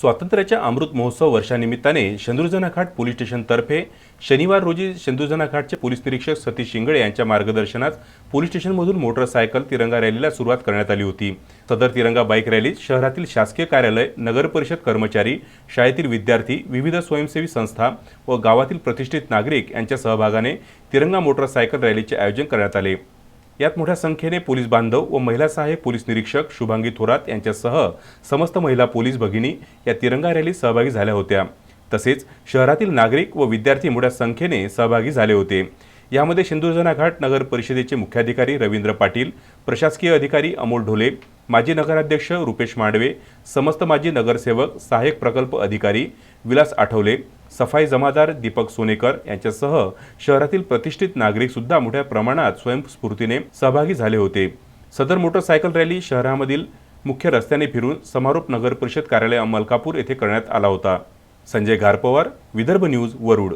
स्वातंत्र्याच्या अमृत महोत्सव वर्षानिमित्ताने शंदुरजनाघाट पोलीस स्टेशनतर्फे शनिवार रोजी शंदुरजनाघाटचे पोलीस निरीक्षक सतीश शिंगळे यांच्या मार्गदर्शनात पोलीस स्टेशनमधून मोटरसायकल तिरंगा रॅलीला सुरुवात करण्यात आली होती. सदर तिरंगा बाईक रॅलीत शहरातील शासकीय कार्यालय नगर परिषद कर्मचारी शाळेतील विद्यार्थी विविध स्वयंसेवी संस्था व गावातील प्रतिष्ठित नागरिक यांच्या सहभागाने तिरंगा मोटरसायकल रॅलीचे आयोजन करण्यात आले. यात मोठ्या संख्येने पोलीस बांधव व महिला सहाय्यक पोलीस निरीक्षक शुभांगी थोरात यांच्यासह समस्त महिला पोलीस भगिनी या तिरंगा रॅलीत सहभागी झाल्या होत्या. तसेच शहरातील नागरिक व विद्यार्थी मोठ्या संख्येने सहभागी झाले होते. यामध्ये सिंधुजना घाट नगर परिषदेचे मुख्याधिकारी रवींद्र पाटील प्रशासकीय अधिकारी अमोल ढोले माजी नगराध्यक्ष रुपेश मांडवे समस्त माजी नगरसेवक सहाय्यक प्रकल्प अधिकारी विलास आठवले सफाई जमादार दीपक सोनेकर यांच्यासह शहरातील प्रतिष्ठित नागरिक सुद्धा मोठ्या प्रमाणात स्वयंस्फूर्तीने सहभागी झाले होते. सदर मोटरसायकल रॅली शहरामधील मुख्य रस्त्याने फिरून समारोप नगर परिषद कार्यालय मलकापूर येथे करण्यात आला होता. संजय घारपवार विदर्भ न्यूज वरुड.